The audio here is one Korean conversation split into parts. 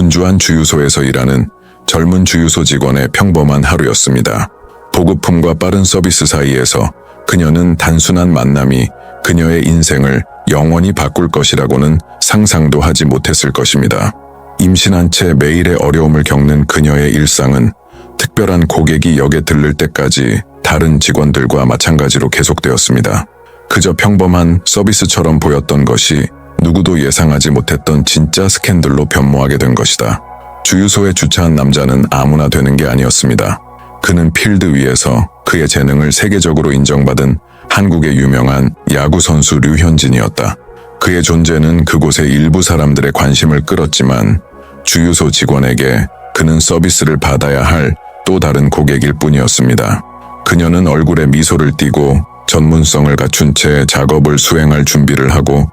분주한 주유소에서 일하는 젊은 주유소 직원의 평범한 하루였습니다. 보급품과 빠른 서비스 사이에서 그녀는 단순한 만남이 그녀의 인생을 영원히 바꿀 것이라고는 상상도 하지 못했을 것입니다. 임신한 채 매일의 어려움을 겪는 그녀의 일상은 특별한 고객이 역에 들를 때까지 다른 직원들과 마찬가지로 계속되었습니다. 그저 평범한 서비스처럼 보였던 것이 누구도 예상하지 못했던 진짜 스캔들로 변모하게 된 것이다. 주유소에 주차한 남자는 아무나 되는 게 아니었습니다. 그는 필드 위에서 그의 재능을 세계적으로 인정받은 한국의 유명한 야구 선수 류현진이었다. 그의 존재는 그곳의 일부 사람들의 관심을 끌었지만 주유소 직원에게 그는 서비스를 받아야 할 또 다른 고객일 뿐이었습니다. 그녀는 얼굴에 미소를 띠고 전문성을 갖춘 채 작업을 수행할 준비를 하고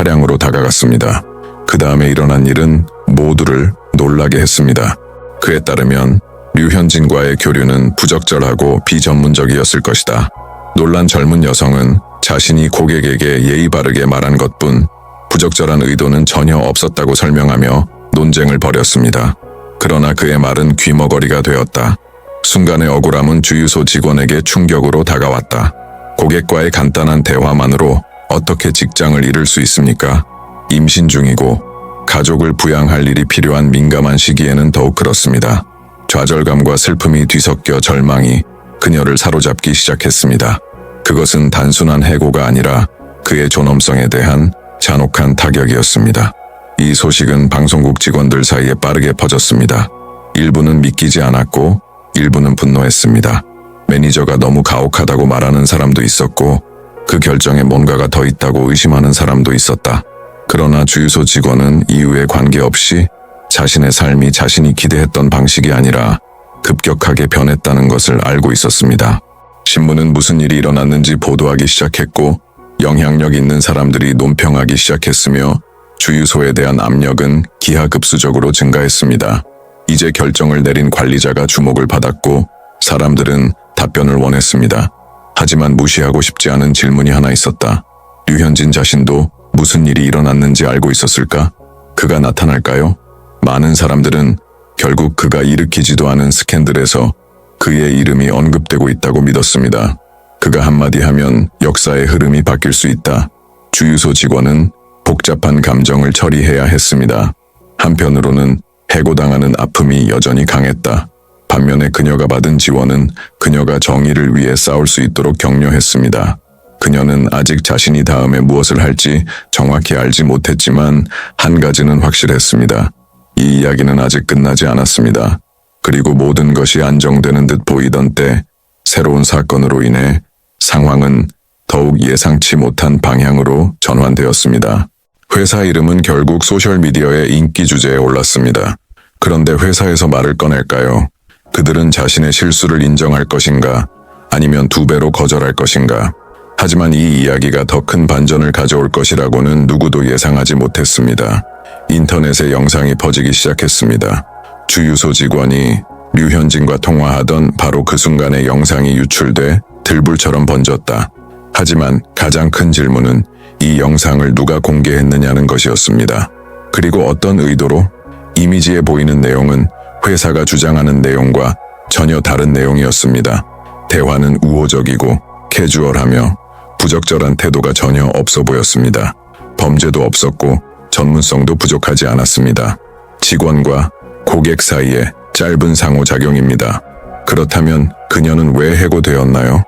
차량으로 다가갔습니다. 그 다음에 일어난 일은 모두를 놀라게 했습니다. 그에 따르면 류현진과의 교류는 부적절하고 비전문적이었을 것이다. 놀란 젊은 여성은 자신이 고객에게 예의 바르게 말한 것뿐 부적절한 의도는 전혀 없었다고 설명하며 논쟁을 벌였습니다. 그러나 그의 말은 귀머거리가 되었다. 순간의 억울함은 주유소 직원에게 충격으로 다가왔다. 고객과의 간단한 대화만으로 어떻게 직장을 잃을 수 있습니까? 임신 중이고 가족을 부양할 일이 필요한 민감한 시기에는 더욱 그렇습니다. 좌절감과 슬픔이 뒤섞여 절망이 그녀를 사로잡기 시작했습니다. 그것은 단순한 해고가 아니라 그의 존엄성에 대한 잔혹한 타격이었습니다. 이 소식은 방송국 직원들 사이에 빠르게 퍼졌습니다. 일부는 믿기지 않았고 일부는 분노했습니다. 매니저가 너무 가혹하다고 말하는 사람도 있었고 그 결정에 뭔가가 더 있다고 의심하는 사람도 있었다. 그러나 주유소 직원은 이유에 관계없이 자신의 삶이 자신이 기대했던 방식이 아니라 급격하게 변했다는 것을 알고 있었습니다. 신문은 무슨 일이 일어났는지 보도하기 시작했고 영향력 있는 사람들이 논평하기 시작했으며 주유소에 대한 압력은 기하급수적으로 증가했습니다. 이제 결정을 내린 관리자가 주목을 받았고 사람들은 답변을 원했습니다. 하지만 무시하고 싶지 않은 질문이 하나 있었다. 류현진 자신도 무슨 일이 일어났는지 알고 있었을까? 그가 나타날까요? 많은 사람들은 결국 그가 일으키지도 않은 스캔들에서 그의 이름이 언급되고 있다고 믿었습니다. 그가 한마디 하면 역사의 흐름이 바뀔 수 있다. 주유소 직원은 복잡한 감정을 처리해야 했습니다. 한편으로는 해고당하는 아픔이 여전히 강했다. 반면에 그녀가 받은 지원은 그녀가 정의를 위해 싸울 수 있도록 격려했습니다. 그녀는 아직 자신이 다음에 무엇을 할지 정확히 알지 못했지만 한 가지는 확실했습니다. 이 이야기는 아직 끝나지 않았습니다. 그리고 모든 것이 안정되는 듯 보이던 때 새로운 사건으로 인해 상황은 더욱 예상치 못한 방향으로 전환되었습니다. 회사 이름은 결국 소셜미디어의 인기 주제에 올랐습니다. 그런데 회사에서 말을 꺼낼까요? 그들은 자신의 실수를 인정할 것인가? 아니면 두 배로 거절할 것인가? 하지만 이 이야기가 더 큰 반전을 가져올 것이라고는 누구도 예상하지 못했습니다. 인터넷에 영상이 퍼지기 시작했습니다. 주유소 직원이 류현진과 통화하던 바로 그 순간에 영상이 유출돼 들불처럼 번졌다. 하지만 가장 큰 질문은 이 영상을 누가 공개했느냐는 것이었습니다. 그리고 어떤 의도로 이미지에 보이는 내용은 회사가 주장하는 내용과 전혀 다른 내용이었습니다. 대화는 우호적이고 캐주얼하며 부적절한 태도가 전혀 없어 보였습니다. 범죄도 없었고 전문성도 부족하지 않았습니다. 직원과 고객 사이에 짧은 상호작용입니다. 그렇다면 그녀는 왜 해고되었나요?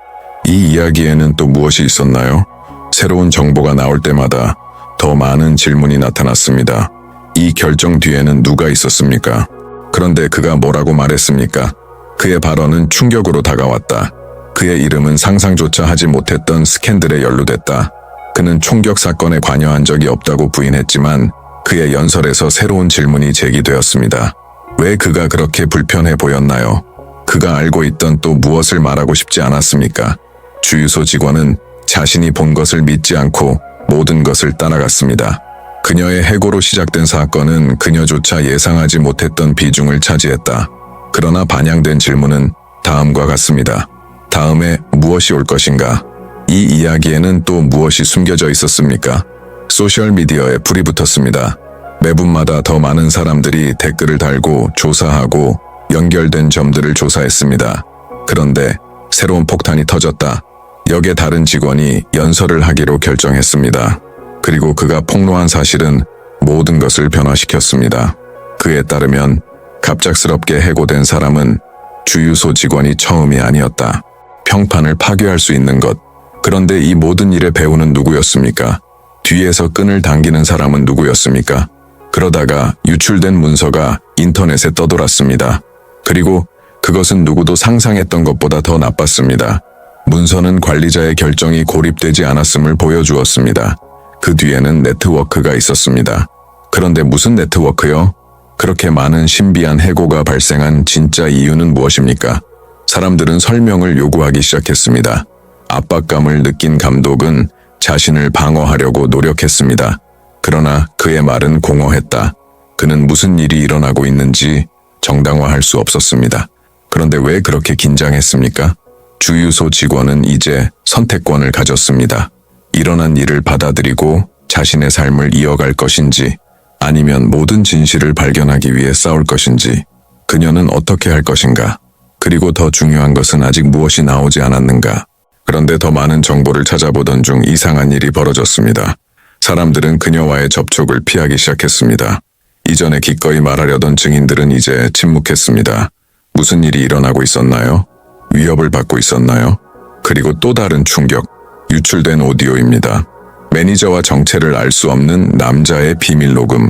이 이야기에는 또 무엇이 있었나요? 새로운 정보가 나올 때마다 더 많은 질문이 나타났습니다. 이 결정 뒤에는 누가 있었습니까? 그런데 그가 뭐라고 말했습니까? 그의 발언은 충격으로 다가왔다. 그의 이름은 상상조차 하지 못했던 스캔들에 연루됐다. 그는 총격 사건에 관여한 적이 없다고 부인했지만 그의 연설에서 새로운 질문이 제기되었습니다. 왜 그가 그렇게 불편해 보였나요? 그가 알고 있던 또 무엇을 말하고 싶지 않았습니까? 주유소 직원은 자신이 본 것을 믿지 않고 모든 것을 따라갔습니다. 그녀의 해고로 시작된 사건은 그녀조차 예상하지 못했던 비중을 차지했다. 그러나 반영된 질문은 다음과 같습니다. 다음에 무엇이 올 것인가? 이 이야기에는 또 무엇이 숨겨져 있었습니까? 소셜미디어에 불이 붙었습니다. 매분마다 더 많은 사람들이 댓글을 달고 조사하고 연결된 점들을 조사했습니다. 그런데 새로운 폭탄이 터졌다. 역의 다른 직원이 연설을 하기로 결정했습니다. 그리고 그가 폭로한 사실은 모든 것을 변화시켰습니다. 그에 따르면 갑작스럽게 해고된 사람은 주유소 직원이 처음이 아니었다. 평판을 파괴할 수 있는 것. 그런데 이 모든 일의 배우는 누구였습니까? 뒤에서 끈을 당기는 사람은 누구였습니까? 그러다가 유출된 문서가 인터넷에 떠돌았습니다. 그리고 그것은 누구도 상상했던 것보다 더 나빴습니다. 문서는 관리자의 결정이 고립되지 않았음을 보여주었습니다. 그 뒤에는 네트워크가 있었습니다. 그런데 무슨 네트워크요? 그렇게 많은 신비한 해고가 발생한 진짜 이유는 무엇입니까? 사람들은 설명을 요구하기 시작했습니다. 압박감을 느낀 감독은 자신을 방어하려고 노력했습니다. 그러나 그의 말은 공허했다. 그는 무슨 일이 일어나고 있는지 정당화할 수 없었습니다. 그런데 왜 그렇게 긴장했습니까? 주유소 직원은 이제 선택권을 가졌습니다. 일어난 일을 받아들이고 자신의 삶을 이어갈 것인지 아니면 모든 진실을 발견하기 위해 싸울 것인지 그녀는 어떻게 할 것인가 그리고 더 중요한 것은 아직 무엇이 나오지 않았는가 그런데 더 많은 정보를 찾아보던 중 이상한 일이 벌어졌습니다. 사람들은 그녀와의 접촉을 피하기 시작했습니다. 이전에 기꺼이 말하려던 증인들은 이제 침묵했습니다. 무슨 일이 일어나고 있었나요? 위협을 받고 있었나요? 그리고 또 다른 충격, 유출된 오디오입니다. 매니저와 정체를 알 수 없는 남자의 비밀 녹음.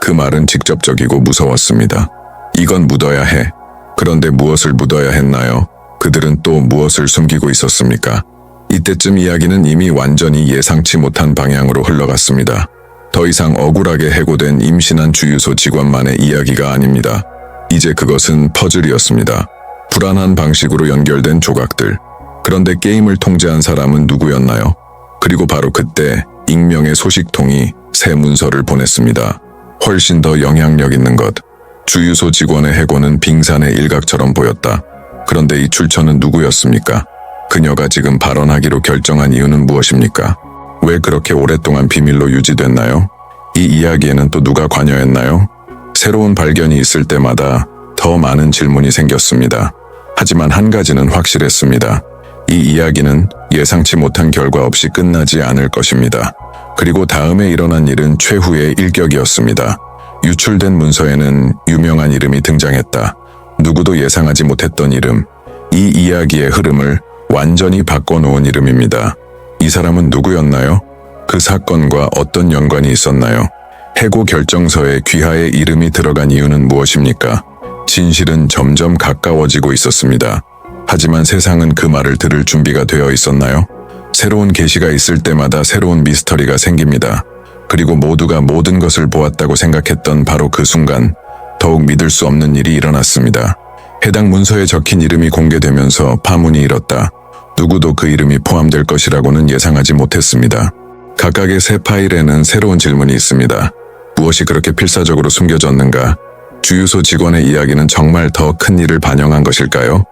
그 말은 직접적이고 무서웠습니다. 이건 묻어야 해. 그런데 무엇을 묻어야 했나요? 그들은 또 무엇을 숨기고 있었습니까? 이때쯤 이야기는 이미 완전히 예상치 못한 방향으로 흘러갔습니다. 더 이상 억울하게 해고된 임신한 주유소 직원만의 이야기가 아닙니다. 이제 그것은 퍼즐이었습니다. 불안한 방식으로 연결된 조각들. 그런데 게임을 통제한 사람은 누구였나요? 그리고 바로 그때 익명의 소식통이 새 문서를 보냈습니다. 훨씬 더 영향력 있는 것. 주유소 직원의 해고는 빙산의 일각처럼 보였다. 그런데 이 출처는 누구였습니까? 그녀가 지금 발언하기로 결정한 이유는 무엇입니까? 왜 그렇게 오랫동안 비밀로 유지됐나요? 이 이야기에는 또 누가 관여했나요? 새로운 발견이 있을 때마다 더 많은 질문이 생겼습니다. 하지만 한 가지는 확실했습니다. 이 이야기는 예상치 못한 결과 없이 끝나지 않을 것입니다. 그리고 다음에 일어난 일은 최후의 일격이었습니다. 유출된 문서에는 유명한 이름이 등장했다. 누구도 예상하지 못했던 이름. 이 이야기의 흐름을 완전히 바꿔놓은 이름입니다. 이 사람은 누구였나요? 그 사건과 어떤 연관이 있었나요? 해고 결정서에 귀하의 이름이 들어간 이유는 무엇입니까? 진실은 점점 가까워지고 있었습니다. 하지만 세상은 그 말을 들을 준비가 되어 있었나요? 새로운 계시가 있을 때마다 새로운 미스터리가 생깁니다. 그리고 모두가 모든 것을 보았다고 생각했던 바로 그 순간 더욱 믿을 수 없는 일이 일어났습니다. 해당 문서에 적힌 이름이 공개되면서 파문이 일었다. 누구도 그 이름이 포함될 것이라고는 예상하지 못했습니다. 각각의 새 파일에는 새로운 질문이 있습니다. 무엇이 그렇게 필사적으로 숨겨졌는가? 주유소 직원의 이야기는 정말 더 큰 일을 반영한 것일까요?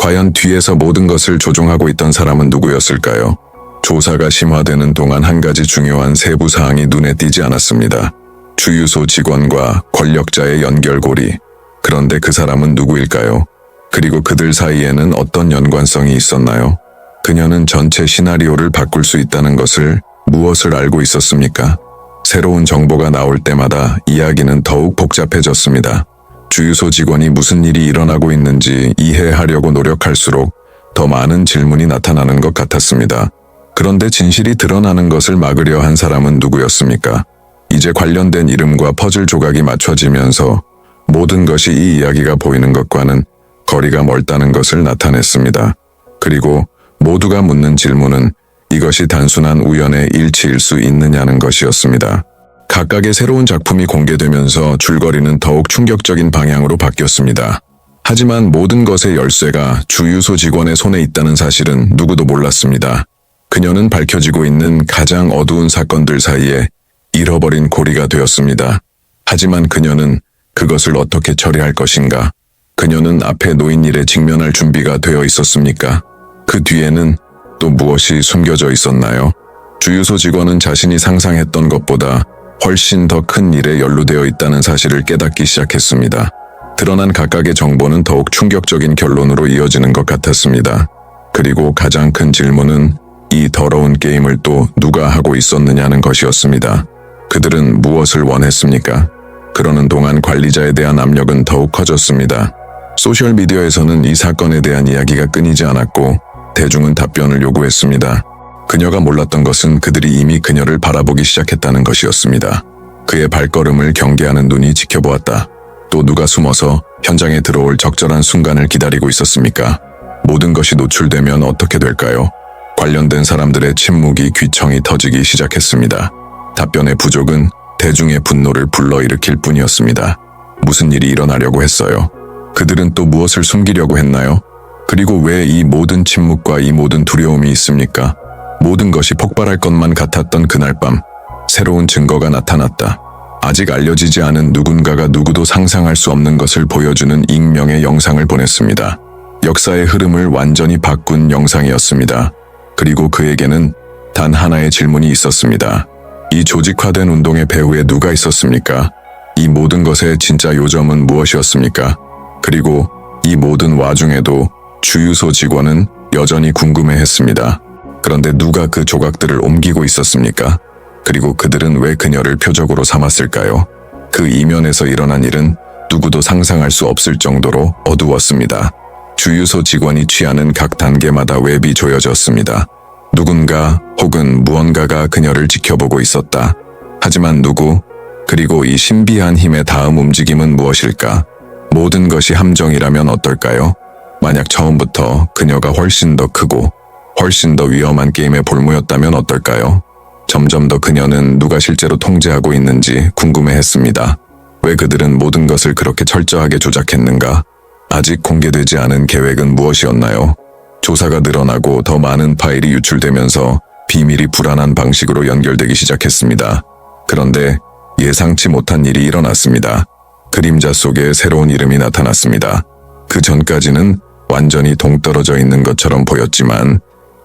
과연 뒤에서 모든 것을 조종하고 있던 사람은 누구였을까요? 조사가 심화되는 동안 한 가지 중요한 세부 사항이 눈에 띄지 않았습니다. 주유소 직원과 권력자의 연결고리. 그런데 그 사람은 누구일까요? 그리고 그들 사이에는 어떤 연관성이 있었나요? 그녀는 전체 시나리오를 바꿀 수 있다는 것을 무엇을 알고 있었습니까? 새로운 정보가 나올 때마다 이야기는 더욱 복잡해졌습니다. 주유소 직원이 무슨 일이 일어나고 있는지 이해하려고 노력할수록 더 많은 질문이 나타나는 것 같았습니다. 그런데 진실이 드러나는 것을 막으려 한 사람은 누구였습니까? 이제 관련된 이름과 퍼즐 조각이 맞춰지면서 모든 것이 이 이야기가 보이는 것과는 거리가 멀다는 것을 나타냈습니다. 그리고 모두가 묻는 질문은 이것이 단순한 우연의 일치일 수 있느냐는 것이었습니다. 각각의 새로운 작품이 공개되면서 줄거리는 더욱 충격적인 방향으로 바뀌었습니다. 하지만 모든 것의 열쇠가 주유소 직원의 손에 있다는 사실은 누구도 몰랐습니다. 그녀는 밝혀지고 있는 가장 어두운 사건들 사이에 잃어버린 고리가 되었습니다. 하지만 그녀는 그것을 어떻게 처리할 것인가? 그녀는 앞에 놓인 일에 직면할 준비가 되어 있었습니까? 그 뒤에는 또 무엇이 숨겨져 있었나요? 주유소 직원은 자신이 상상했던 것보다 훨씬 더 큰 일에 연루되어 있다는 사실을 깨닫기 시작했습니다. 드러난 각각의 정보는 더욱 충격적인 결론으로 이어지는 것 같았습니다. 그리고 가장 큰 질문은 이 더러운 게임을 또 누가 하고 있었느냐는 것이었습니다. 그들은 무엇을 원했습니까? 그러는 동안 관리자에 대한 압력은 더욱 커졌습니다. 소셜미디어에서는 이 사건에 대한 이야기가 끊이지 않았고 대중은 답변을 요구했습니다. 그녀가 몰랐던 것은 그들이 이미 그녀를 바라보기 시작했다는 것이었습니다. 그의 발걸음을 경계하는 눈이 지켜보았다. 또 누가 숨어서 현장에 들어올 적절한 순간을 기다리고 있었습니까? 모든 것이 노출되면 어떻게 될까요? 관련된 사람들의 침묵이 귀청이 터지기 시작했습니다. 답변의 부족은 대중의 분노를 불러일으킬 뿐이었습니다. 무슨 일이 일어나려고 했어요? 그들은 또 무엇을 숨기려고 했나요? 그리고 왜 이 모든 침묵과 이 모든 두려움이 있습니까? 모든 것이 폭발할 것만 같았던 그날 밤, 새로운 증거가 나타났다. 아직 알려지지 않은 누군가가 누구도 상상할 수 없는 것을 보여주는 익명의 영상을 보냈습니다. 역사의 흐름을 완전히 바꾼 영상이었습니다. 그리고 그에게는 단 하나의 질문이 있었습니다. 이 조직화된 운동의 배후에 누가 있었습니까? 이 모든 것의 진짜 요점은 무엇이었습니까? 그리고 이 모든 와중에도 주유소 직원은 여전히 궁금해했습니다. 그런데 누가 그 조각들을 옮기고 있었습니까? 그리고 그들은 왜 그녀를 표적으로 삼았을까요? 그 이면에서 일어난 일은 누구도 상상할 수 없을 정도로 어두웠습니다. 주유소 직원이 취하는 각 단계마다 웹이 조여졌습니다. 누군가 혹은 무언가가 그녀를 지켜보고 있었다. 하지만 누구, 그리고 이 신비한 힘의 다음 움직임은 무엇일까? 모든 것이 함정이라면 어떨까요? 만약 처음부터 그녀가 훨씬 더 크고 훨씬 더 위험한 게임의 볼모였다면 어떨까요? 점점 더 그녀는 누가 실제로 통제하고 있는지 궁금해했습니다. 왜 그들은 모든 것을 그렇게 철저하게 조작했는가? 아직 공개되지 않은 계획은 무엇이었나요? 조사가 늘어나고 더 많은 파일이 유출되면서 비밀이 불안한 방식으로 연결되기 시작했습니다. 그런데 예상치 못한 일이 일어났습니다. 그림자 속에 새로운 이름이 나타났습니다. 그 전까지는 완전히 동떨어져 있는 것처럼 보였지만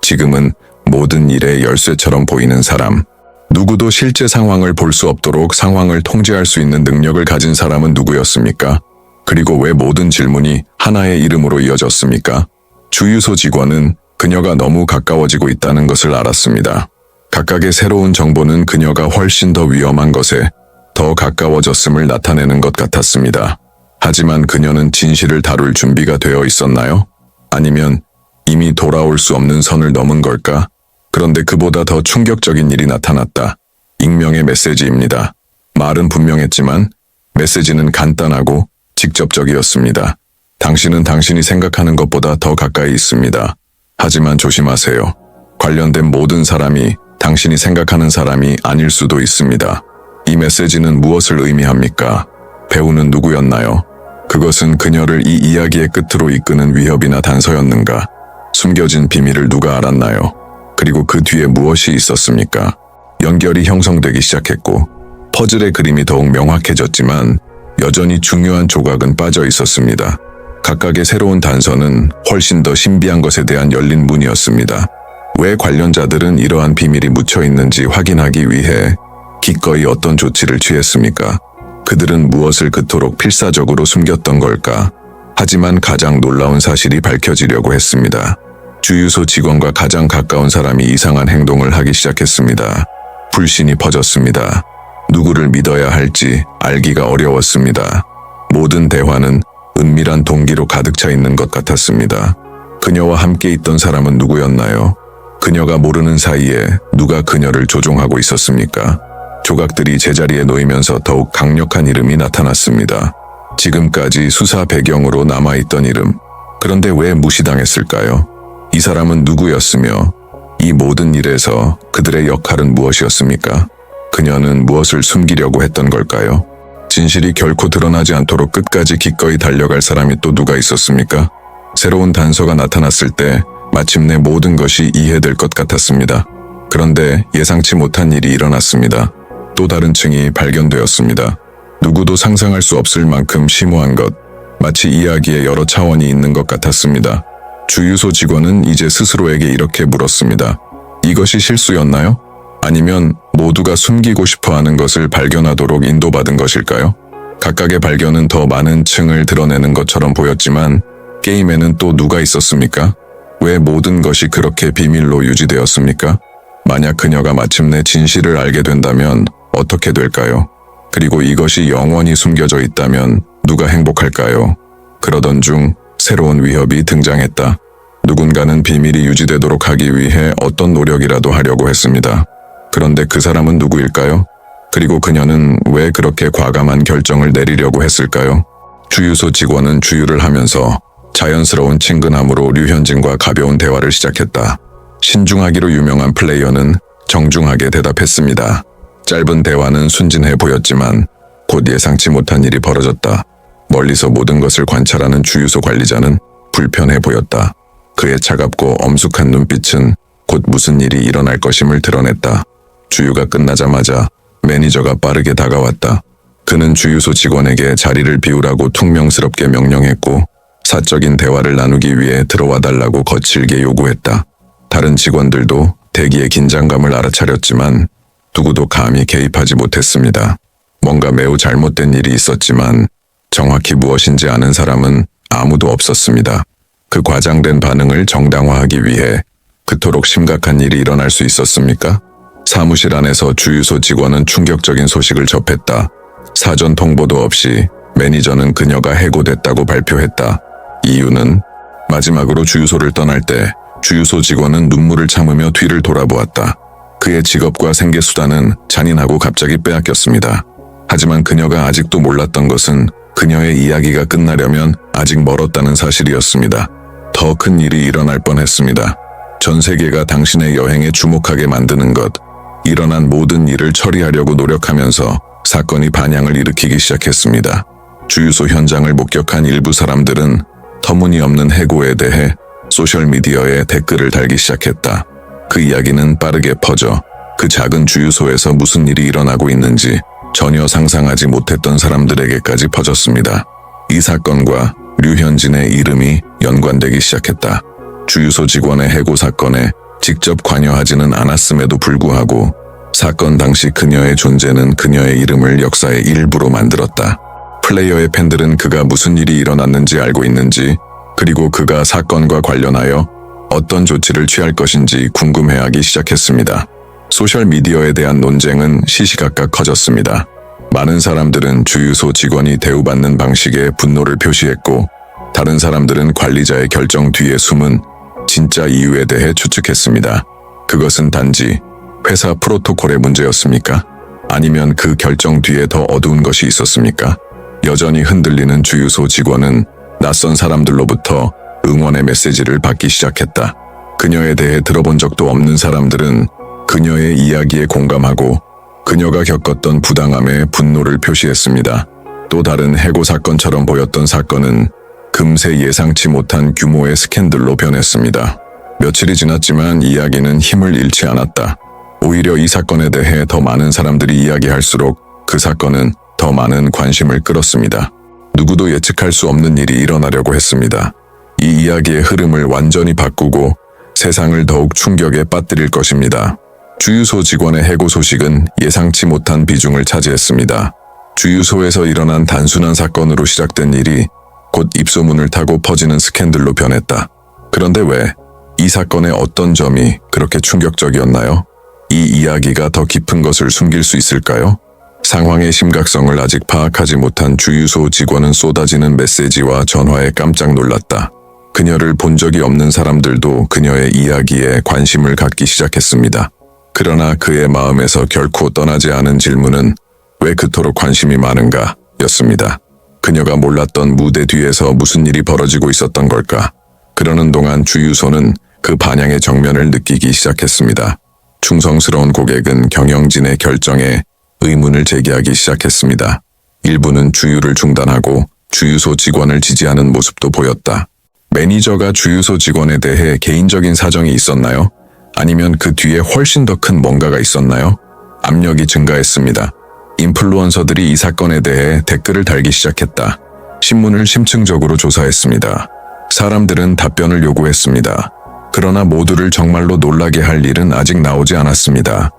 지금은 모든 일의 열쇠처럼 보이는 사람. 누구도 실제 상황을 볼 수 없도록 상황을 통제할 수 있는 능력을 가진 사람은 누구였습니까? 그리고 왜 모든 질문이 하나의 이름으로 이어졌습니까? 주유소 직원은 그녀가 너무 가까워지고 있다는 것을 알았습니다. 각각의 새로운 정보는 그녀가 훨씬 더 위험한 것에 더 가까워졌음을 나타내는 것 같았습니다. 하지만 그녀는 진실을 다룰 준비가 되어 있었나요? 아니면 이미 돌아올 수 없는 선을 넘은 걸까? 그런데 그보다 더 충격적인 일이 나타났다. 익명의 메시지입니다. 말은 분명했지만 메시지는 간단하고 직접적이었습니다. 당신은 당신이 생각하는 것보다 더 가까이 있습니다. 하지만 조심하세요. 관련된 모든 사람이 당신이 생각하는 사람이 아닐 수도 있습니다. 이 메시지는 무엇을 의미합니까? 배우는 누구였나요? 그것은 그녀를 이 이야기의 끝으로 이끄는 위협이나 단서였는가? 숨겨진 비밀을 누가 알았나요? 그리고 그 뒤에 무엇이 있었습니까? 연결이 형성되기 시작했고 퍼즐의 그림이 더욱 명확해졌지만 여전히 중요한 조각은 빠져 있었습니다. 각각의 새로운 단서는 훨씬 더 신비한 것에 대한 열린 문이었습니다. 왜 관련자들은 이러한 비밀이 묻혀 있는지 확인하기 위해 기꺼이 어떤 조치를 취했습니까? 그들은 무엇을 그토록 필사적으로 숨겼던 걸까? 하지만 가장 놀라운 사실이 밝혀지려고 했습니다. 주유소 직원과 가장 가까운 사람이 이상한 행동을 하기 시작했습니다. 불신이 퍼졌습니다. 누구를 믿어야 할지 알기가 어려웠습니다. 모든 대화는 은밀한 동기로 가득 차 있는 것 같았습니다. 그녀와 함께 있던 사람은 누구였나요? 그녀가 모르는 사이에 누가 그녀를 조종하고 있었습니까? 조각들이 제자리에 놓이면서 더욱 강력한 이름이 나타났습니다. 지금까지 수사 배경으로 남아있던 이름. 그런데 왜 무시당했을까요? 이 사람은 누구였으며 이 모든 일에서 그들의 역할은 무엇이었습니까? 그녀는 무엇을 숨기려고 했던 걸까요? 진실이 결코 드러나지 않도록 끝까지 기꺼이 달려갈 사람이 또 누가 있었습니까? 새로운 단서가 나타났을 때 마침내 모든 것이 이해될 것 같았습니다. 그런데 예상치 못한 일이 일어났습니다. 또 다른 층이 발견되었습니다. 누구도 상상할 수 없을 만큼 심오한 것, 마치 이야기에 여러 차원이 있는 것 같았습니다. 주유소 직원은 이제 스스로에게 이렇게 물었습니다. 이것이 실수였나요? 아니면 모두가 숨기고 싶어 하는 것을 발견하도록 인도받은 것일까요? 각각의 발견은 더 많은 층을 드러내는 것처럼 보였지만 게임에는 또 누가 있었습니까? 왜 모든 것이 그렇게 비밀로 유지되었습니까? 만약 그녀가 마침내 진실을 알게 된다면 어떻게 될까요? 그리고 이것이 영원히 숨겨져 있다면 누가 행복할까요? 그러던 중 새로운 위협이 등장했다. 누군가는 비밀이 유지되도록 하기 위해 어떤 노력이라도 하려고 했습니다. 그런데 그 사람은 누구일까요? 그리고 그녀는 왜 그렇게 과감한 결정을 내리려고 했을까요? 주유소 직원은 주유를 하면서 자연스러운 친근함으로 류현진과 가벼운 대화를 시작했다. 신중하기로 유명한 플레이어는 정중하게 대답했습니다. 짧은 대화는 순진해 보였지만 곧 예상치 못한 일이 벌어졌다. 멀리서 모든 것을 관찰하는 주유소 관리자는 불편해 보였다. 그의 차갑고 엄숙한 눈빛은 곧 무슨 일이 일어날 것임을 드러냈다. 주유가 끝나자마자 매니저가 빠르게 다가왔다. 그는 주유소 직원에게 자리를 비우라고 퉁명스럽게 명령했고 사적인 대화를 나누기 위해 들어와 달라고 거칠게 요구했다. 다른 직원들도 대기의 긴장감을 알아차렸지만 누구도 감히 개입하지 못했습니다. 뭔가 매우 잘못된 일이 있었지만 정확히 무엇인지 아는 사람은 아무도 없었습니다. 그 과장된 반응을 정당화하기 위해 그토록 심각한 일이 일어날 수 있었습니까? 사무실 안에서 주유소 직원은 충격적인 소식을 접했다. 사전 통보도 없이 매니저는 그녀가 해고됐다고 발표했다. 이유는 마지막으로 주유소를 떠날 때 주유소 직원은 눈물을 참으며 뒤를 돌아보았다. 그의 직업과 생계수단은 잔인하고 갑자기 빼앗겼습니다. 하지만 그녀가 아직도 몰랐던 것은 그녀의 이야기가 끝나려면 아직 멀었다는 사실이었습니다. 더 큰 일이 일어날 뻔했습니다. 전 세계가 당신의 여행에 주목하게 만드는 것, 일어난 모든 일을 처리하려고 노력하면서 사건이 반향을 일으키기 시작했습니다. 주유소 현장을 목격한 일부 사람들은 터무니없는 해고에 대해 소셜미디어에 댓글을 달기 시작했다. 그 이야기는 빠르게 퍼져 그 작은 주유소에서 무슨 일이 일어나고 있는지 전혀 상상하지 못했던 사람들에게까지 퍼졌습니다. 이 사건과 류현진의 이름이 연관되기 시작했다. 주유소 직원의 해고 사건에 직접 관여하지는 않았음에도 불구하고 사건 당시 그녀의 존재는 그녀의 이름을 역사의 일부로 만들었다. 플레이어의 팬들은 그가 무슨 일이 일어났는지 알고 있는지 그리고 그가 사건과 관련하여 어떤 조치를 취할 것인지 궁금해하기 시작했습니다. 소셜미디어에 대한 논쟁은 시시각각 커졌습니다. 많은 사람들은 주유소 직원이 대우받는 방식에 분노를 표시했고 다른 사람들은 관리자의 결정 뒤에 숨은 진짜 이유에 대해 추측했습니다. 그것은 단지 회사 프로토콜의 문제였습니까? 아니면 그 결정 뒤에 더 어두운 것이 있었습니까? 여전히 흔들리는 주유소 직원은 낯선 사람들로부터 응원의 메시지를 받기 시작했다. 그녀에 대해 들어본 적도 없는 사람들은 그녀의 이야기에 공감하고 그녀가 겪었던 부당함에 분노를 표시했습니다. 또 다른 해고 사건처럼 보였던 사건은 금세 예상치 못한 규모의 스캔들로 변했습니다. 며칠이 지났지만 이야기는 힘을 잃지 않았다. 오히려 이 사건에 대해 더 많은 사람들이 이야기할수록 그 사건은 더 많은 관심을 끌었습니다. 누구도 예측할 수 없는 일이 일어나려고 했습니다. 이 이야기의 흐름을 완전히 바꾸고 세상을 더욱 충격에 빠뜨릴 것입니다. 주유소 직원의 해고 소식은 예상치 못한 비중을 차지했습니다. 주유소에서 일어난 단순한 사건으로 시작된 일이 곧 입소문을 타고 퍼지는 스캔들로 변했다. 그런데 왜 이 사건의 어떤 점이 그렇게 충격적이었나요? 이 이야기가 더 깊은 것을 숨길 수 있을까요? 상황의 심각성을 아직 파악하지 못한 주유소 직원은 쏟아지는 메시지와 전화에 깜짝 놀랐다. 그녀를 본 적이 없는 사람들도 그녀의 이야기에 관심을 갖기 시작했습니다. 그러나 그의 마음에서 결코 떠나지 않은 질문은 왜 그토록 관심이 많은가 였습니다. 그녀가 몰랐던 무대 뒤에서 무슨 일이 벌어지고 있었던 걸까? 그러는 동안 주유소는 그 반향의 정면을 느끼기 시작했습니다. 충성스러운 고객은 경영진의 결정에 의문을 제기하기 시작했습니다. 일부는 주유를 중단하고 주유소 직원을 지지하는 모습도 보였다. 매니저가 주유소 직원에 대해 개인적인 사정이 있었나요? 아니면 그 뒤에 훨씬 더 큰 뭔가가 있었나요? 압력이 증가했습니다. 인플루언서들이 이 사건에 대해 댓글을 달기 시작했다. 신문을 심층적으로 조사했습니다. 사람들은 답변을 요구했습니다. 그러나 모두를 정말로 놀라게 할 일은 아직 나오지 않았습니다.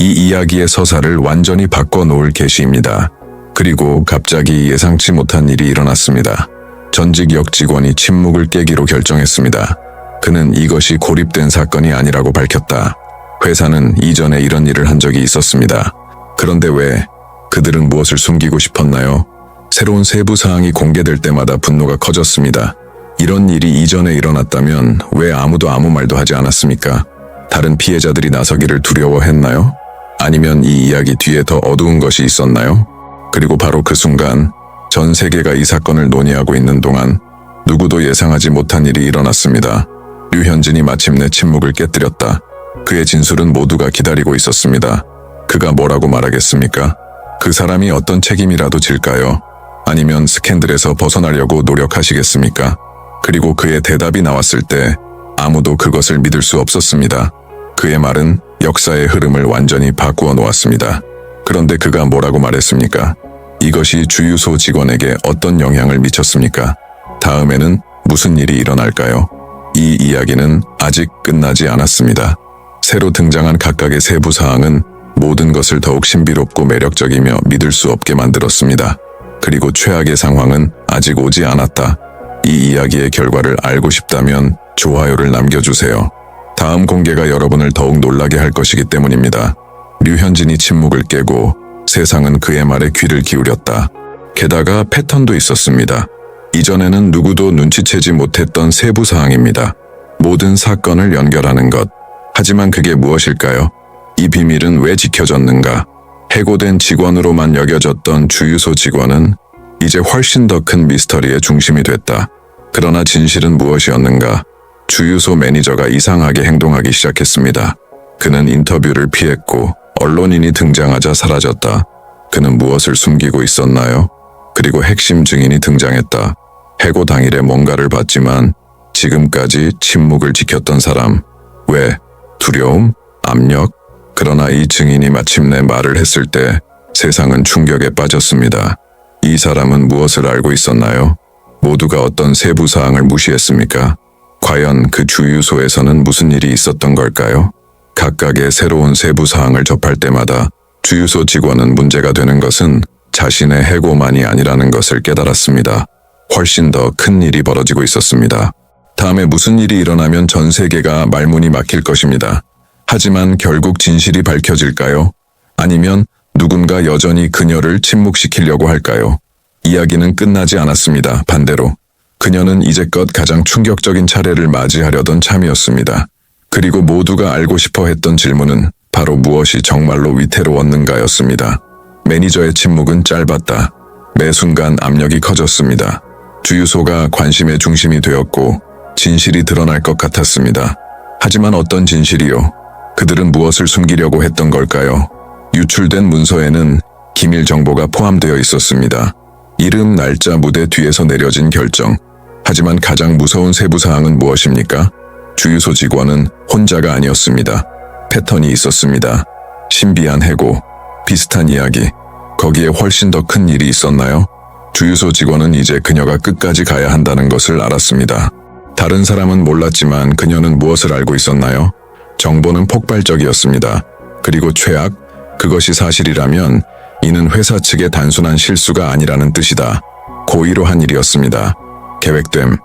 이 이야기의 서사를 완전히 바꿔놓을 계시입니다. 그리고 갑자기 예상치 못한 일이 일어났습니다. 전직 역 직원이 침묵을 깨기로 결정했습니다. 그는 이것이 고립된 사건이 아니라고 밝혔다. 회사는 이전에 이런 일을 한 적이 있었습니다. 그런데 왜 그들은 무엇을 숨기고 싶었나요? 새로운 세부 사항이 공개될 때마다 분노가 커졌습니다. 이런 일이 이전에 일어났다면 왜 아무도 아무 말도 하지 않았습니까? 다른 피해자들이 나서기를 두려워했나요? 아니면 이 이야기 뒤에 더 어두운 것이 있었나요? 그리고 바로 그 순간 전 세계가 이 사건을 논의하고 있는 동안 누구도 예상하지 못한 일이 일어났습니다. 류현진이 마침내 침묵을 깨뜨렸다. 그의 진술은 모두가 기다리고 있었습니다. 그가 뭐라고 말하겠습니까? 그 사람이 어떤 책임이라도 질까요? 아니면 스캔들에서 벗어나려고 노력하시겠습니까? 그리고 그의 대답이 나왔을 때 아무도 그것을 믿을 수 없었습니다. 그의 말은 역사의 흐름을 완전히 바꾸어 놓았습니다. 그런데 그가 뭐라고 말했습니까? 이것이 주유소 직원에게 어떤 영향을 미쳤습니까? 다음에는 무슨 일이 일어날까요? 이 이야기는 아직 끝나지 않았습니다. 새로 등장한 각각의 세부 사항은 모든 것을 더욱 신비롭고 매력적이며 믿을 수 없게 만들었습니다. 그리고 최악의 상황은 아직 오지 않았다. 이 이야기의 결과를 알고 싶다면 좋아요를 남겨주세요. 다음 공개가 여러분을 더욱 놀라게 할 것이기 때문입니다. 류현진이 침묵을 깨고 세상은 그의 말에 귀를 기울였다. 게다가 패턴도 있었습니다. 이전에는 누구도 눈치채지 못했던 세부 사항입니다. 모든 사건을 연결하는 것. 하지만 그게 무엇일까요? 이 비밀은 왜 지켜졌는가? 해고된 직원으로만 여겨졌던 주유소 직원은 이제 훨씬 더 큰 미스터리의 중심이 됐다. 그러나 진실은 무엇이었는가? 주유소 매니저가 이상하게 행동하기 시작했습니다. 그는 인터뷰를 피했고 언론인이 등장하자 사라졌다. 그는 무엇을 숨기고 있었나요? 그리고 핵심 증인이 등장했다. 해고 당일에 뭔가를 봤지만 지금까지 침묵을 지켰던 사람. 왜? 두려움? 압력? 그러나 이 증인이 마침내 말을 했을 때 세상은 충격에 빠졌습니다. 이 사람은 무엇을 알고 있었나요? 모두가 어떤 세부 사항을 무시했습니까? 과연 그 주유소에서는 무슨 일이 있었던 걸까요? 각각의 새로운 세부 사항을 접할 때마다 주유소 직원은 문제가 되는 것은 자신의 해고만이 아니라는 것을 깨달았습니다. 훨씬 더 큰 일이 벌어지고 있었습니다. 다음에 무슨 일이 일어나면 전 세계가 말문이 막힐 것입니다. 하지만 결국 진실이 밝혀질까요? 아니면 누군가 여전히 그녀를 침묵시키려고 할까요? 이야기는 끝나지 않았습니다. 반대로. 그녀는 이제껏 가장 충격적인 차례를 맞이하려던 참이었습니다. 그리고 모두가 알고 싶어 했던 질문은 바로 무엇이 정말로 위태로웠는가였습니다. 매니저의 침묵은 짧았다. 매 순간 압력이 커졌습니다. 주유소가 관심의 중심이 되었고 진실이 드러날 것 같았습니다. 하지만 어떤 진실이요? 그들은 무엇을 숨기려고 했던 걸까요? 유출된 문서에는 기밀 정보가 포함되어 있었습니다. 이름, 날짜, 무대 뒤에서 내려진 결정. 하지만 가장 무서운 세부 사항은 무엇입니까? 주유소 직원은 혼자가 아니었습니다. 패턴이 있었습니다. 신비한 해고, 비슷한 이야기, 거기에 훨씬 더 큰 일이 있었나요? 주유소 직원은 이제 그녀가 끝까지 가야 한다는 것을 알았습니다. 다른 사람은 몰랐지만 그녀는 무엇을 알고 있었나요? 정보는 폭발적이었습니다. 그리고 최악, 그것이 사실이라면 이는 회사 측의 단순한 실수가 아니라는 뜻이다. 고의로 한 일이었습니다. 계획됨.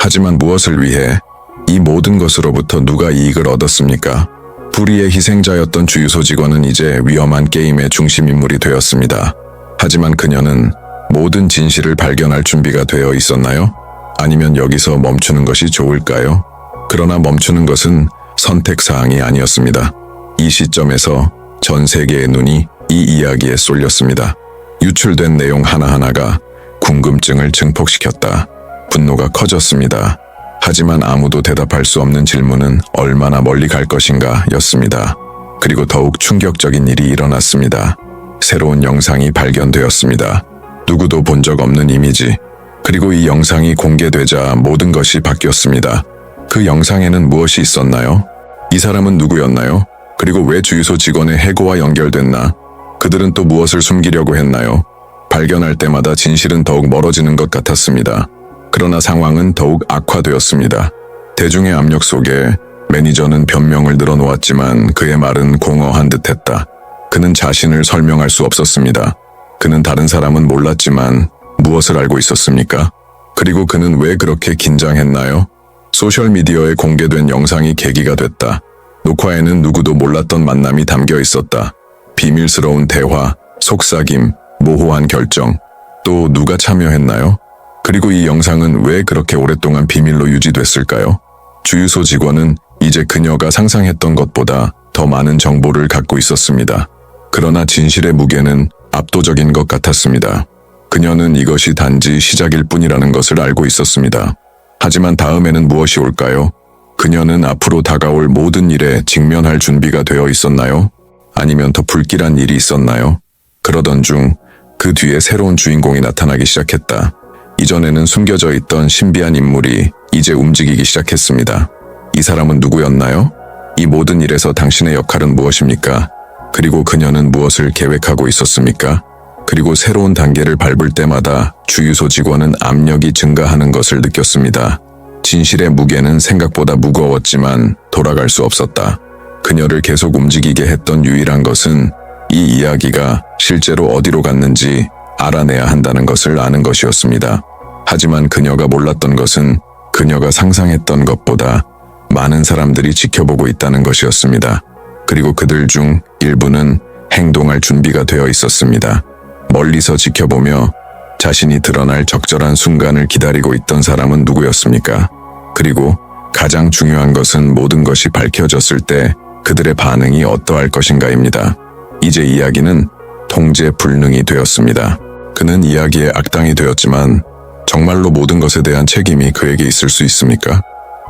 하지만 무엇을 위해 이 모든 것으로부터 누가 이익을 얻었습니까? 불의의 희생자였던 주유소 직원은 이제 위험한 게임의 중심 인물이 되었습니다. 하지만 그녀는 모든 진실을 발견할 준비가 되어 있었나요? 아니면 여기서 멈추는 것이 좋을까요? 그러나 멈추는 것은 선택사항이 아니었습니다. 이 시점에서 전 세계의 눈이 이 이야기에 쏠렸습니다. 유출된 내용 하나하나가 궁금증을 증폭시켰다. 분노가 커졌습니다. 하지만 아무도 대답할 수 없는 질문은 얼마나 멀리 갈 것인가 였습니다. 그리고 더욱 충격적인 일이 일어났습니다. 새로운 영상이 발견되었습니다. 누구도 본 적 없는 이미지. 그리고 이 영상이 공개되자 모든 것이 바뀌었습니다. 그 영상에는 무엇이 있었나요? 이 사람은 누구였나요? 그리고 왜 주유소 직원의 해고와 연결됐나? 그들은 또 무엇을 숨기려고 했나요? 발견할 때마다 진실은 더욱 멀어지는 것 같았습니다. 그러나 상황은 더욱 악화되었습니다. 대중의 압력 속에 매니저는 변명을 늘어놓았지만 그의 말은 공허한 듯했다. 그는 자신을 설명할 수 없었습니다. 그는 다른 사람은 몰랐지만 무엇을 알고 있었습니까? 그리고 그는 왜 그렇게 긴장했나요? 소셜미디어에 공개된 영상이 계기가 됐다. 녹화에는 누구도 몰랐던 만남이 담겨 있었다. 비밀스러운 대화, 속삭임, 모호한 결정. 또 누가 참여했나요? 그리고 이 영상은 왜 그렇게 오랫동안 비밀로 유지됐을까요? 주유소 직원은 이제 그녀가 상상했던 것보다 더 많은 정보를 갖고 있었습니다. 그러나 진실의 무게는 압도적인 것 같았습니다. 그녀는 이것이 단지 시작일 뿐이라는 것을 알고 있었습니다. 하지만 다음에는 무엇이 올까요? 그녀는 앞으로 다가올 모든 일에 직면할 준비가 되어 있었나요? 아니면 더 불길한 일이 있었나요? 그러던 중 그 뒤에 새로운 주인공이 나타나기 시작했다. 이전에는 숨겨져 있던 신비한 인물이 이제 움직이기 시작했습니다. 이 사람은 누구였나요? 이 모든 일에서 당신의 역할은 무엇입니까? 그리고 그녀는 무엇을 계획하고 있었습니까? 그리고 새로운 단계를 밟을 때마다 주유소 직원은 압력이 증가하는 것을 느꼈습니다. 진실의 무게는 생각보다 무거웠지만 돌아갈 수 없었다. 그녀를 계속 움직이게 했던 유일한 것은 이 이야기가 실제로 어디로 갔는지 알아내야 한다는 것을 아는 것이었습니다. 하지만 그녀가 몰랐던 것은 그녀가 상상했던 것보다 많은 사람들이 지켜보고 있다는 것이었습니다. 그리고 그들 중 일부는 행동할 준비가 되어 있었습니다. 멀리서 지켜보며 자신이 드러날 적절한 순간을 기다리고 있던 사람은 누구였습니까? 그리고 가장 중요한 것은 모든 것이 밝혀졌을 때 그들의 반응이 어떠할 것인가입니다. 이제 이야기는 통제 불능이 되었습니다. 그는 이야기의 악당이 되었지만 정말로 모든 것에 대한 책임이 그에게 있을 수 있습니까?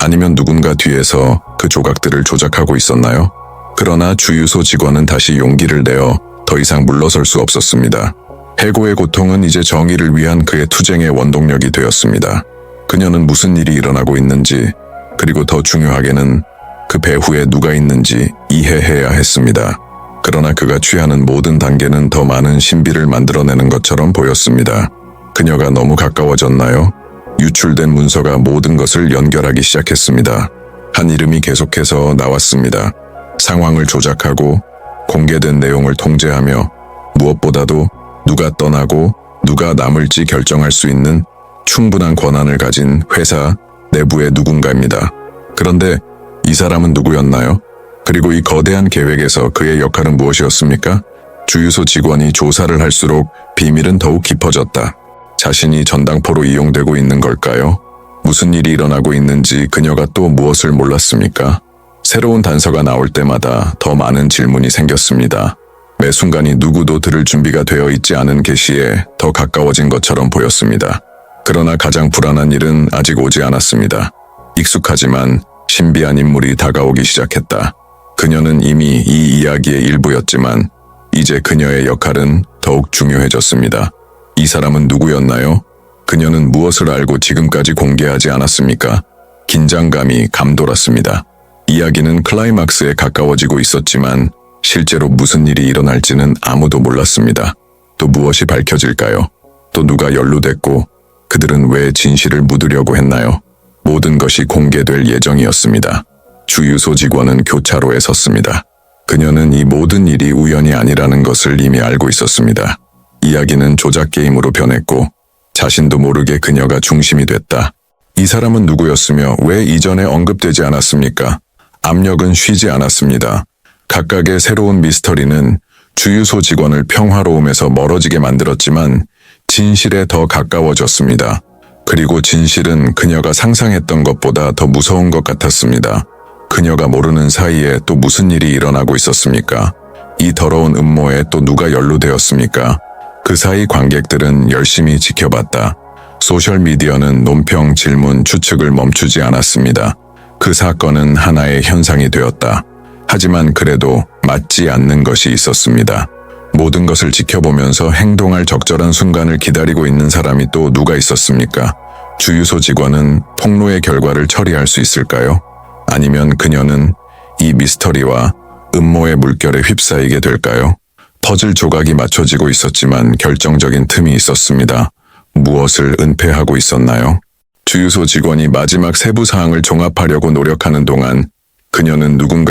아니면 누군가 뒤에서 그 조각들을 조작하고 있었나요? 그러나 주유소 직원은 다시 용기를 내어 더 이상 물러설 수 없었습니다. 해고의 고통은 이제 정의를 위한 그의 투쟁의 원동력이 되었습니다. 그녀는 무슨 일이 일어나고 있는지, 그리고 더 중요하게는 그 배후에 누가 있는지 이해해야 했습니다. 그러나 그가 취하는 모든 단계는 더 많은 신비를 만들어내는 것처럼 보였습니다. 그녀가 너무 가까워졌나요? 유출된 문서가 모든 것을 연결하기 시작했습니다. 한 이름이 계속해서 나왔습니다. 상황을 조작하고 공개된 내용을 통제하며 무엇보다도 누가 떠나고 누가 남을지 결정할 수 있는 충분한 권한을 가진 회사 내부의 누군가입니다. 그런데 이 사람은 누구였나요? 그리고 이 거대한 계획에서 그의 역할은 무엇이었습니까? 주유소 직원이 조사를 할수록 비밀은 더욱 깊어졌다. 자신이 전당포로 이용되고 있는 걸까요? 무슨 일이 일어나고 있는지 그녀가 또 무엇을 몰랐습니까? 새로운 단서가 나올 때마다 더 많은 질문이 생겼습니다. 매 순간이 누구도 들을 준비가 되어 있지 않은 계시에 더 가까워진 것처럼 보였습니다. 그러나 가장 불안한 일은 아직 오지 않았습니다. 익숙하지만 신비한 인물이 다가오기 시작했다. 그녀는 이미 이 이야기의 일부였지만 이제 그녀의 역할은 더욱 중요해졌습니다. 이 사람은 누구였나요? 그녀는 무엇을 알고 지금까지 공개하지 않았습니까? 긴장감이 감돌았습니다. 이야기는 클라이막스에 가까워지고 있었지만 실제로 무슨 일이 일어날지는 아무도 몰랐습니다. 또 무엇이 밝혀질까요? 또 누가 연루됐고 그들은 왜 진실을 묻으려고 했나요? 모든 것이 공개될 예정이었습니다. 주유소 직원은 교차로에 섰습니다. 그녀는 이 모든 일이 우연이 아니라는 것을 이미 알고 있었습니다. 이야기는 조작 게임으로 변했고 자신도 모르게 그녀가 중심이 됐다. 이 사람은 누구였으며 왜 이전에 언급되지 않았습니까? 압력은 쉬지 않았습니다. 각각의 새로운 미스터리는 주유소 직원을 평화로움에서 멀어지게 만들었지만 진실에 더 가까워졌습니다. 그리고 진실은 그녀가 상상했던 것보다 더 무서운 것 같았습니다. 그녀가 모르는 사이에 또 무슨 일이 일어나고 있었습니까? 이 더러운 음모에 또 누가 연루되었습니까? 그 사이 관객들은 열심히 지켜봤다. 소셜미디어는 논평, 질문, 추측을 멈추지 않았습니다. 그 사건은 하나의 현상이 되었다. 하지만 그래도 맞지 않는 것이 있었습니다. 모든 것을 지켜보면서 행동할 적절한 순간을 기다리고 있는 사람이 또 누가 있었습니까? 주유소 직원은 폭로의 결과를 처리할 수 있을까요? 아니면 그녀는 이 미스터리와 음모의 물결에 휩싸이게 될까요? 퍼즐 조각이 맞춰지고 있었지만 결정적인 틈이 있었습니다. 무엇을 은폐하고 있었나요? 주유소 직원이 마지막 세부 사항을 종합하려고 노력하는 동안 그녀는 누군가